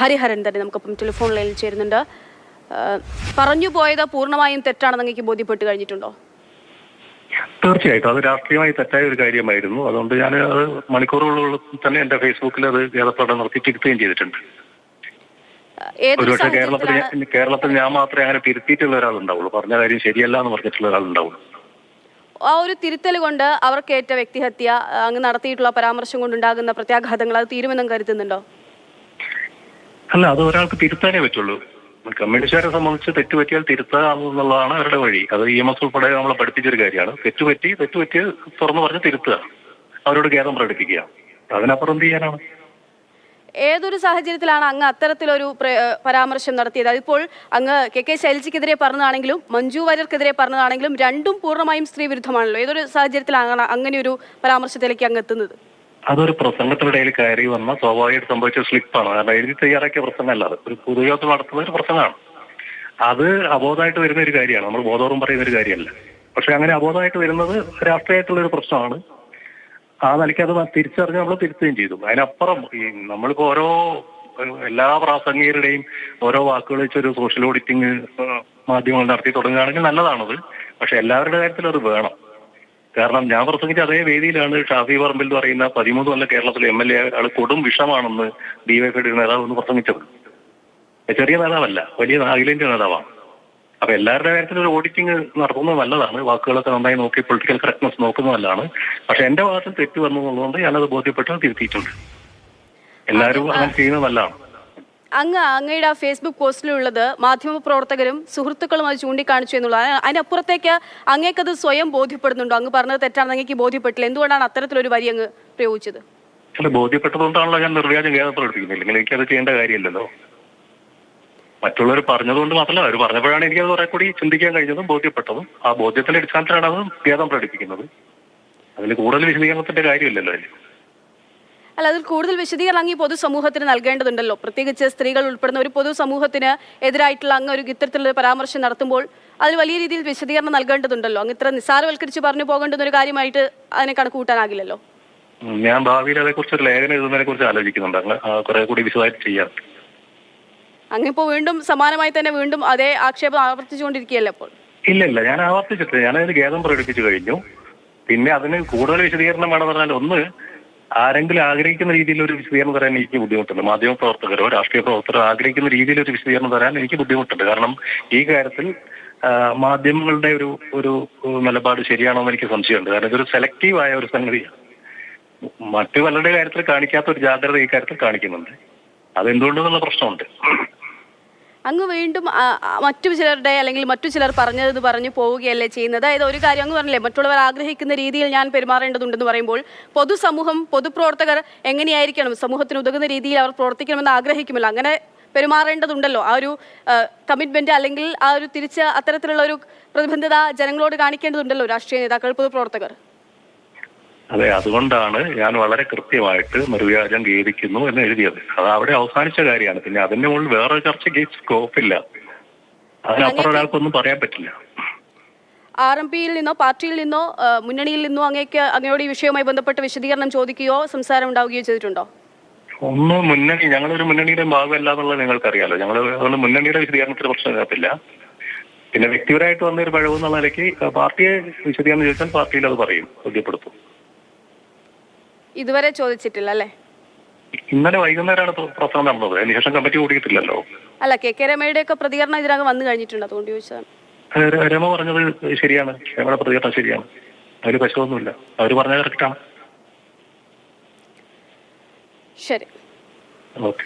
ഹരിഹരൻ തന്നെ നമുക്കിപ്പം ടെലിഫോൺ ലൈനിൽ ചേരുന്നുണ്ട്. പറഞ്ഞു പോയത് പൂർണമായും തെറ്റാണെന്ന് നിങ്ങൾക്ക് ബോധ്യപ്പെട്ട് കഴിഞ്ഞിട്ടുണ്ടോ? തീർച്ചയായിട്ടും. അത് രാഷ്ട്രീയമായി തെറ്റായ ഒരു കാര്യമായിരുന്നു. അതുകൊണ്ട് ഞാൻ അത് മണിക്കൂറുകളിൽ തന്നെ എന്റെ ഫേസ്ബുക്കിൽ അത് ഏതപ്പെടെ നിർത്തി തിരുത്തുകയും ചെയ്തിട്ടുണ്ട്. ഒരുപക്ഷെ കേരളത്തിൽ കേരളത്തിൽ ഞാൻ മാത്രമേ അങ്ങനെ തിരുത്തിയിട്ടുള്ള ഒരാളുണ്ടാവുള്ളൂ. പറഞ്ഞ കാര്യം ശരിയല്ല എന്ന് പറഞ്ഞിട്ടുള്ള ഒരാളുണ്ടാവുള്ളൂ. ആ ഒരു തിരുത്തൽ കൊണ്ട് അവർക്കേറ്റ വ്യക്തിഹത്യ അങ്ങ് നടത്തിയിട്ടുള്ള പരാമർശം കൊണ്ടുണ്ടാകുന്ന പ്രത്യാഘാതങ്ങൾ അത് തീരുമെന്നും കരുതുന്നുണ്ടോ? അല്ല അത് ഒരാൾക്ക് തിരുത്താനേ പറ്റുള്ളൂ. കമ്മ്യൂണിസ്റ്റുകാരെ സംബന്ധിച്ച് തെറ്റുപറ്റിയാൽ തിരുത്തുക എന്നുള്ളതാണ് അവരുടെ വഴി. അത് ഇ എം എസ് ഉൾപ്പെടെ നമ്മളെ പഠിപ്പിച്ചൊരു കാര്യമാണ്. തെറ്റുപറ്റി തെറ്റുപറ്റി തുറന്നു പറഞ്ഞ് തിരുത്തുക. അവരോട് ഖേദം പ്രകടിപ്പിക്കുക. അതിനപ്പുറം എന്ത് ചെയ്യാനാണ്? ഏതൊരു സാഹചര്യത്തിലാണ് അങ്ങ് അത്തരത്തിലൊരു പ്ര- പരാമർശം നടത്തിയത്? അതിപ്പോൾ അങ്ങ് കെ കെ ശൈലജിക്കെതിരെ പറഞ്ഞതാണെങ്കിലും മഞ്ജു വാര്യർക്കെതിരെ പറഞ്ഞതാണെങ്കിലും രണ്ടും പൂർണമായും സ്ത്രീ വിരുദ്ധമാണല്ലോ ഏതൊരു സാഹചര്യത്തിലാണ് അങ്ങനെ ഒരു പരാമർശത്തിലേക്ക് അങ്ങ് എത്തുന്നത്? അതൊരു പ്രസംഗത്തിന്റെ ഇടയിൽ കയറി വന്ന സ്വാഭാവികമായിട്ട് സംഭവിച്ച സ്ലിപ്പാണ് കാരണം എഴുതി തയ്യാറാക്കിയ പ്രസംഗമല്ല അത്. ഒരു പൊതുയോഗത്തിൽ നടത്തുന്ന ഒരു പ്രസംഗമാണ്. അത് അബോധമായിട്ട് വരുന്ന ഒരു കാര്യമാണ്. നമ്മൾ ബോധപൂർവം പറയുന്ന ഒരു കാര്യമല്ല. പക്ഷെ അങ്ങനെ അബോധമായിട്ട് വരുന്നത് രാഷ്ട്രീയമായിട്ടുള്ള ഒരു പ്രശ്നമാണ്. ആ നിലയ്ക്ക് അത് തിരിച്ചറിഞ്ഞ് നമ്മൾ തിരുത്തുകയും ചെയ്തു. അതിനപ്പുറം ഈ നമ്മളിപ്പോ ഓരോ എല്ലാ പ്രാസംഗികരുടെയും ഓരോ വാക്കുകൾ വെച്ചൊരു സോഷ്യൽ ഓഡിറ്റിംഗ് മാധ്യമങ്ങൾ നടത്തി തുടങ്ങുകയാണെങ്കിൽ നല്ലതാണത്. പക്ഷെ എല്ലാവരുടെ കാര്യത്തിലും അത് വേണം. കാരണം ഞാൻ പ്രസംഗിച്ച അതേ വേദിയിലാണ് ഷാഫി പറമ്പിൽ എന്ന് പറയുന്ന പതിമൂന്ന് കൊല്ലം കേരളത്തിലെ എം എൽ എ ആൾ കൊടും വിഷമാണെന്ന് ഡിവൈഫൈയുടെ നേതാവ് എന്ന് പ്രസംഗിച്ചത്. ചെറിയ നേതാവല്ല വലിയ അഖിലേന്ത്യാ നേതാവാണ്. അപ്പൊ എല്ലാവരുടെ കാര്യത്തിലും ഒരു ഓഡിറ്റിംഗ് നടത്തുന്നത് നല്ലതാണ്. വാക്കുകളൊക്കെ നന്നായി നോക്കി പൊളിറ്റിക്കൽ കറക്റ്റ്നസ് നോക്കുന്നത് നല്ലതാണ്. പക്ഷെ എന്റെ ഭാഗത്തിൽ തെറ്റ് വന്നു എന്നുള്ളതുകൊണ്ട് ഞാനത് ബോധ്യപ്പെട്ട് തിരുത്തിയിട്ടുണ്ട്. എല്ലാവരും അങ്ങനെ ചെയ്യുന്നത് നല്ലതാണ്. അങ്ങ് അങ്ങയുടെ ആ ഫേസ്ബുക്ക് പോസ്റ്റിലുള്ളത് മാധ്യമപ്രവർത്തകരും സുഹൃത്തുക്കളും അത് ചൂണ്ടിക്കാണിച്ചു എന്നുള്ളതാണ്. അതിനപ്പുറത്തേക്ക് അങ്ങേക്കത് സ്വയം ബോധ്യപ്പെടുന്നുണ്ടോ? അങ്ങ് പറഞ്ഞത് തെറ്റാണെന്ന് അങ്ങേക്ക് ബോധ്യപ്പെട്ടില്ല. എന്തുകൊണ്ടാണ് അത്തരത്തിലൊരു വരി അങ്ങ് പ്രയോഗിച്ചത്? ബോധ്യപ്പെട്ടതുകൊണ്ടാണല്ലോ ഞാൻ നിർവ്യാജം കേരളത്തിൽ പ്രകടിപ്പിക്കുന്നത് ഇല്ലെങ്കിൽ എനിക്കത് ചെയ്യേണ്ട കാര്യമില്ലല്ലോ. മറ്റുള്ളവർ പറഞ്ഞതുകൊണ്ട് മാത്രമല്ല അവർ പറഞ്ഞപ്പോഴാണ് എനിക്കത് കുറെ കൂടി ചിന്തിക്കാൻ കഴിഞ്ഞതും ബോധ്യപ്പെട്ടതും. ആ ബോധ്യത്തിന്റെ അടിസ്ഥാനത്തിലാണ് അത് ഖേദം പ്രകടിപ്പിക്കുന്നത്. അതിൽ കൂടുതൽ വിശദീകരണത്തിന്റെ കാര്യമില്ലല്ലോ അതിൽ അല്ല അതിൽ കൂടുതൽ വിശദീകരണം ഈ പൊതുസമൂഹത്തിന് നൽകേണ്ടതുണ്ടല്ലോ. പ്രത്യേകിച്ച് സ്ത്രീകൾ ഉൾപ്പെടുന്ന ഒരു പൊതുസമൂഹത്തിന് എതിരായിട്ടുള്ള അങ്ങ് ഒരു ഇത്തരത്തിലുള്ള പരാമർശം നടത്തുമ്പോൾ അതിൽ വലിയ രീതിയിൽ വിശദീകരണം നൽകേണ്ടതുണ്ടല്ലോ. അങ്ങ് ഇത്ര നിസ്സാരവൽക്കരിച്ച് പറഞ്ഞു പോകേണ്ടുന്ന ഒരു കാര്യമായിട്ട് അതിനെ കണക്ക് കൂട്ടാനാകില്ലല്ലോ ഉം, ഞാൻ ഭാവിയിൽ അതേക്കുറിച്ച് ഒരു ലേഖനം എഴുതുന്നതിനെ കുറിച്ച് ആലോചിക്കുന്നുണ്ട്. കുറെ കൂടി വിശദമായിട്ട് ചെയ്യാം. അങ്ങിപ്പോ വീണ്ടും സമാനമായി തന്നെ വീണ്ടും അതേ ആക്ഷേപം ആവർത്തിച്ചുകൊണ്ടിരിക്കുകയല്ലേ അപ്പോൾ ഇല്ല ഇല്ല ഞാൻ ആവർത്തിച്ചിട്ട് ഞാൻ അതിന് ഖേദം പ്രകടിപ്പിച്ചു കഴിഞ്ഞു. പിന്നെ അതിന് കൂടുതൽ വിശദീകരണം വേണമെന്ന് പറഞ്ഞാൽ ഒന്ന് ആരെങ്കിലും ആഗ്രഹിക്കുന്ന രീതിയിൽ ഒരു വിശദീകരണം തരാൻ എനിക്ക് ബുദ്ധിമുട്ടുണ്ട്. മാധ്യമ പ്രവർത്തകരോ രാഷ്ട്രീയ പ്രവർത്തകരോ ആഗ്രഹിക്കുന്ന രീതിയിൽ ഒരു വിശദീകരണം തരാൻ എനിക്ക് ബുദ്ധിമുട്ടുണ്ട്. കാരണം ഈ കാര്യത്തിൽ മാധ്യമങ്ങളുടെ ഒരു ഒരു നിലപാട് ശരിയാണോ എന്ന് എനിക്ക് സംശയമുണ്ട്. കാരണം ഇതൊരു സെലക്റ്റീവായ ഒരു സംഗതിയാണ്. മറ്റു പലരുടെ കാര്യത്തിൽ കാണിക്കാത്ത ഒരു ജാഗ്രത ഈ കാര്യത്തിൽ കാണിക്കുന്നുണ്ട്. അതെന്തുകൊണ്ടെന്നുള്ള പ്രശ്നമുണ്ട്. അങ്ങ് വീണ്ടും മറ്റു ചിലരുടെ അല്ലെങ്കിൽ മറ്റു ചിലർ പറഞ്ഞത് പറഞ്ഞു പോവുകയല്ലേ ചെയ്യുന്നത്. അതായത് ഒരു കാര്യം അങ്ങ് പറഞ്ഞില്ലേ മറ്റുള്ളവർ ആഗ്രഹിക്കുന്ന രീതിയിൽ ഞാൻ പെരുമാറേണ്ടതുണ്ടെന്ന് പറയുമ്പോൾ പൊതുസമൂഹം പൊതുപ്രവർത്തകർ എങ്ങനെയായിരിക്കണം? സമൂഹത്തിന് ഉതകുന്ന രീതിയിൽ അവർ പ്രവർത്തിക്കണമെന്ന് ആഗ്രഹിക്കുമല്ലോ. അങ്ങനെ പെരുമാറേണ്ടതുണ്ടല്ലോ. ആ ഒരു കമ്മിറ്റ്മെന്റ് അല്ലെങ്കിൽ ആ ഒരു തിരിച്ച് അത്തരത്തിലുള്ള ഒരു പ്രതിബദ്ധത ജനങ്ങളോട് കാണിക്കേണ്ടതുണ്ടല്ലോ രാഷ്ട്രീയ നേതാക്കൾ പൊതുപ്രവർത്തകർ. അതെ അതുകൊണ്ടാണ് ഞാൻ വളരെ കൃത്യമായിട്ട് നിർവ്യാജം ഖേദിക്കുന്നു എന്ന് എഴുതിയത്. അത് അവിടെ അവസാനിച്ച കാര്യമാണ്. പിന്നെ അതിന്റെ മുകളിൽ വേറെ ചർച്ചയ്ക്ക് സ്കോപ്പില്ല. അതിനപ്പുറം ഒരാൾക്കൊന്നും പറയാൻ പറ്റില്ല. ആർ എം പിയിൽ നിന്നോ പാർട്ടിയിൽ നിന്നോ മുന്നണിയിൽ നിന്നോ അങ്ങേക്ക് അങ്ങയോട് ഈ വിഷയവുമായി ബന്ധപ്പെട്ട് വിശദീകരണം ചോദിക്കുകയോ സംസാരം ഉണ്ടാവുകയോ ചെയ്തിട്ടുണ്ടോ? ഒന്ന് മുന്നണി ഞങ്ങളൊരു മുന്നണിയുടെ ഭാഗമല്ല എന്നുള്ളത് നിങ്ങൾക്കറിയാലോ. ഞങ്ങൾ അതുകൊണ്ട് മുന്നണിയുടെ വിശദീകരണത്തിന് പ്രശ്നമില്ല പിന്നെ വ്യക്തിപരമായിട്ട് വന്ന ഒരു പഴവ് എന്നുള്ള നിലയ്ക്ക് പാർട്ടിയെ വിശദീകരണം ചോദിച്ചാൽ പാർട്ടിയിൽ അത് പറയും ബോധ്യപ്പെടുത്തും. ഇതുവരെ ചോദിച്ചിട്ടില്ല അല്ലേ? ഇന്നലെ വൈകുന്നേരമാണ് പ്രശ്നം നടന്നത്. അതിനുശേഷം കമ്മിറ്റി കൂടിയിട്ടില്ലല്ലോ. അല്ല കെ കെ രമയുടെ ഒക്കെ പ്രതികരണം ഇതിനകം വന്നു കഴിഞ്ഞിട്ടുണ്ട് അതുകൊണ്ട് ചോദിച്ചതാണ്. രമ പറഞ്ഞത് ശരിയാണ്. രമയുടെ പ്രതികരണം ശരിയാണ്. അവർ പശുവൊന്നുമില്ല അവർ പറഞ്ഞത് കറക്റ്റാണ് ശരി. ഓക്കെ.